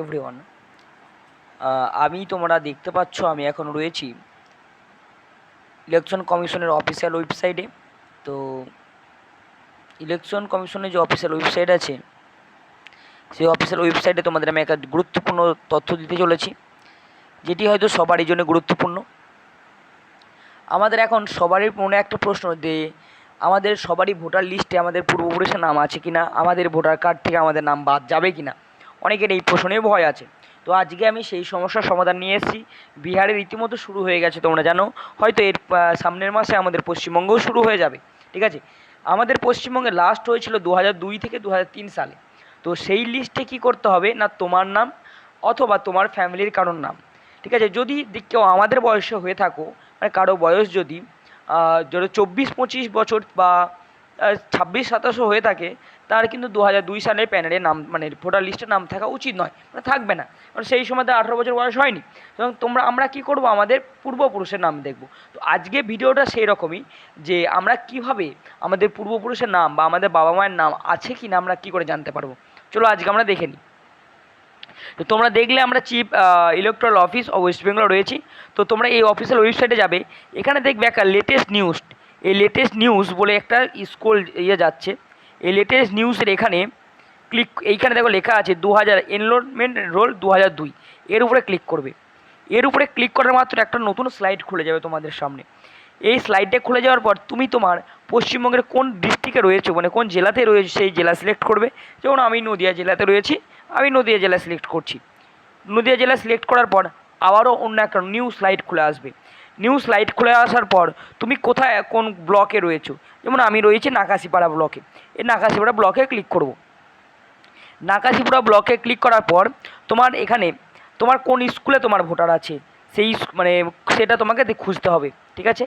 Everyone আমি তোমরা দেখতে পাচ্ছ, আমি এখন রয়েছি ইলেকশন কমিশনের অফিসিয়াল ওয়েবসাইটে তো ইলেকশন কমিশনের যে অফিসিয়াল ওয়েবসাইট আছে, সেই অফিসিয়াল ওয়েবসাইটে তোমাদের আমি একটা গুরুত্বপূর্ণ তথ্য দিতে চলেছি, যেটি হয়তো সবারই জন্য গুরুত্বপূর্ণ। আমাদের এখন সবারই মনে একটা প্রশ্ন যে, আমাদের সবারই ভোটার লিস্টে আমাদের পূর্বপুরুষের নাম আছে কি না আমাদের ভোটার কার্ড থেকে আমাদের নাম বাদ যাবে কি না অনেকের এই প্রশ্নে ভয় আছে। তো আজকে আমি সেই সমস্যার সমাধান নিয়ে এসেছি। বিহারে রীতিমতো শুরু হয়ে গেছে, তোমরা জানো। হয়তো এর সামনের মাসে আমাদের পশ্চিমবঙ্গেও শুরু হয়ে যাবে, ঠিক আছে? আমাদের পশ্চিমবঙ্গে লাস্ট হয়েছিল দু দুই থেকে দু হাজার তিন সালে। তো সেই লিস্টে কী করতে হবে? না তোমার নাম অথবা তোমার ফ্যামিলির কারোর নাম, ঠিক আছে? যদি কেউ আমাদের বয়সে হয়ে থাকো মানে কারও বয়স যদি ধরো চব্বিশ পঁচিশ বছর বা ছাব্বিশ সাতাশও হয়ে থাকে তার কিন্তু দু হাজার দুই সালের প্যানেলে নাম মানে ভোটার লিস্টে নাম থাকা উচিত নয় মানে থাকবে না। কারণ সেই সময় তার আঠেরো বছর বয়স হয়নি। এবং তোমরা, আমরা কি করব? আমাদের পূর্বপুরুষের নাম দেখব। তো আজকে ভিডিওটা সেই রকমই যে আমরা কীভাবে আমাদের পূর্বপুরুষের নাম বা আমাদের বাবা মায়ের নাম আছে কি না আমরা কি করে জানতে পারব? চলো আজকে আমরা দেখে নিই। তো তোমরা দেখলে আমরা chief electoral office of West Bengal রয়েছি। তো তোমরা এই অফিসিয়াল ওয়েবসাইটে যাবে। এখানে দেখবে একটা লেটেস্ট নিউজ এই লেটেস্ট নিউজ বলে একটা স্কুল ইয়ে যাচ্ছে। এই লেটেস্ট নিউজের এখানে ক্লিক এইখানে দেখো লেখা আছে দু হাজার এনরোলমেন্ট রোল দু হাজার দুই। এর উপরে ক্লিক করবে। এর উপরে ক্লিক করার মাত্র একটা নতুন স্লাইড খুলে যাবে তোমাদের সামনে। এই স্লাইডটা খুলে যাওয়ার পর তুমি তোমার পশ্চিমবঙ্গের কোন ডিস্ট্রিক্টে রয়েছে মানে কোন জেলাতে রয়েছে সেই জেলা সিলেক্ট করবে। যেমন আমি নদিয়া জেলাতে রয়েছি, আমি নদিয়া জেলা সিলেক্ট করছি। নদিয়া জেলা সিলেক্ট করার পর আবারও অন্য একটা নিউ স্লাইড খুলে আসবে। নিউ স্লাইড খুলে আসার পর তুমি কোথায়, কোন ব্লকে রয়েছো? যেমন আমি রয়েছি নাকাশিপাড়া ব্লকে এই নাকাশিপাড়া ব্লকে ক্লিক করব। নাকাশিপাড়া ব্লকে ক্লিক করার পর তোমার এখানে তোমার কোন স্কুলে তোমার ভোটার আছে, সেই মানে সেটা তোমাকে খুঁজতে হবে, ঠিক আছে?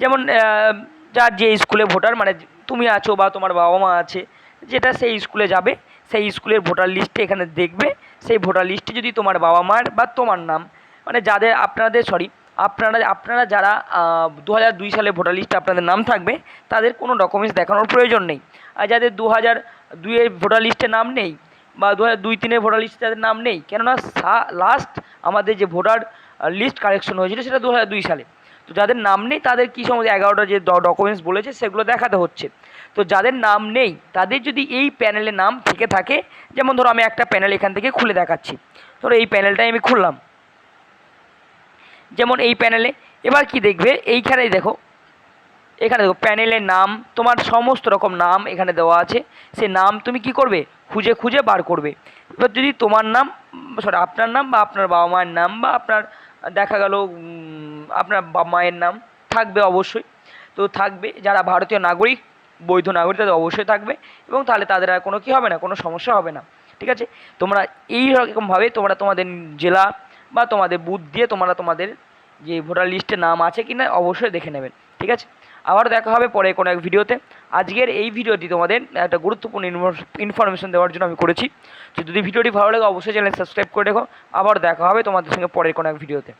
যেমন যার যে স্কুলে ভোটার মানে তুমি আছো বা তোমার বাবা মা আছে, যেটা সেই স্কুলে যাবে, সেই স্কুলের ভোটার লিস্টে এখানে দেখবে, সেই ভোটার লিস্টে যদি তোমার বাবা মার বা তোমার নাম মানে যাদের, আপনাদের সরি আপনারা আপনারা যারা দু দুই সালে ভোটার লিস্টে আপনাদের নাম থাকবে, তাদের কোনো ডকুমেন্টস দেখানোর প্রয়োজন নেই। আর যাদের দু হাজার দুইয়ের ভোটার লিস্টে নাম নেই, বা দু হাজার দুই তিনের ভোটার লিস্টে তাদের নাম নেই, কেননা লাস্ট আমাদের যে ভোটার লিস্ট কালেকশন হয়েছিল সেটা দু হাজার দুই সালে। তো যাদের নাম নেই, তাদের কী সমস্ত এগারোটা যে ডকুমেন্টস বলেছে, সেগুলো দেখাতে হচ্ছে। তো যাদের নাম নেই, তাদের যদি এই প্যানেলে নাম থেকে থাকে, যেমন ধরো আমি একটা প্যানেল এখান থেকে খুলে দেখাচ্ছি। ধরো এই প্যানেলটাই আমি খুললাম। যেমন এই প্যানেলে এবার কি দেখবে? এইখানেই দেখো। এখানে দেখো প্যানেলের নাম, তোমার সমস্ত রকম নাম এখানে দেওয়া আছে। সে নাম তুমি কি করবে? খুঁজে খুঁজে বার করবে। এবার যদি তোমার নাম সরি আপনার নাম বা আপনার বাবা মায়ের নাম বা আপনার, দেখা গেল আপনার বাবা মায়ের নাম থাকবে অবশ্যই। তো থাকবে, যারা ভারতীয় নাগরিক, বৈধ নাগরিক, তাদের অবশ্যই থাকবে। এবং তাহলে তাদের আর কোনো কী হবে না, কোনো সমস্যা হবে না। ঠিক আছে? তোমরা এই রকমভাবে তোমরা তোমাদের জেলা বা তোমাদের বুথ দিয়ে তোমরা তোমাদের যে ভোটার লিস্টে নাম আছে কি না অবশ্যই দেখে নেবেন, ঠিক আছে? আবার দেখা হবে পরে কোনো এক ভিডিওতে। আজকের এই ভিডিওটি তোমাদের একটা গুরুত্বপূর্ণ ইনফরমেশন দেওয়ার জন্য আমি করেছি। যদি ভিডিওটি ভালো লাগে অবশ্যই চ্যানেল সাবস্ক্রাইব করে রেখো। আবার দেখা হবে তোমাদের সঙ্গে পরের কোনো এক ভিডিওতে।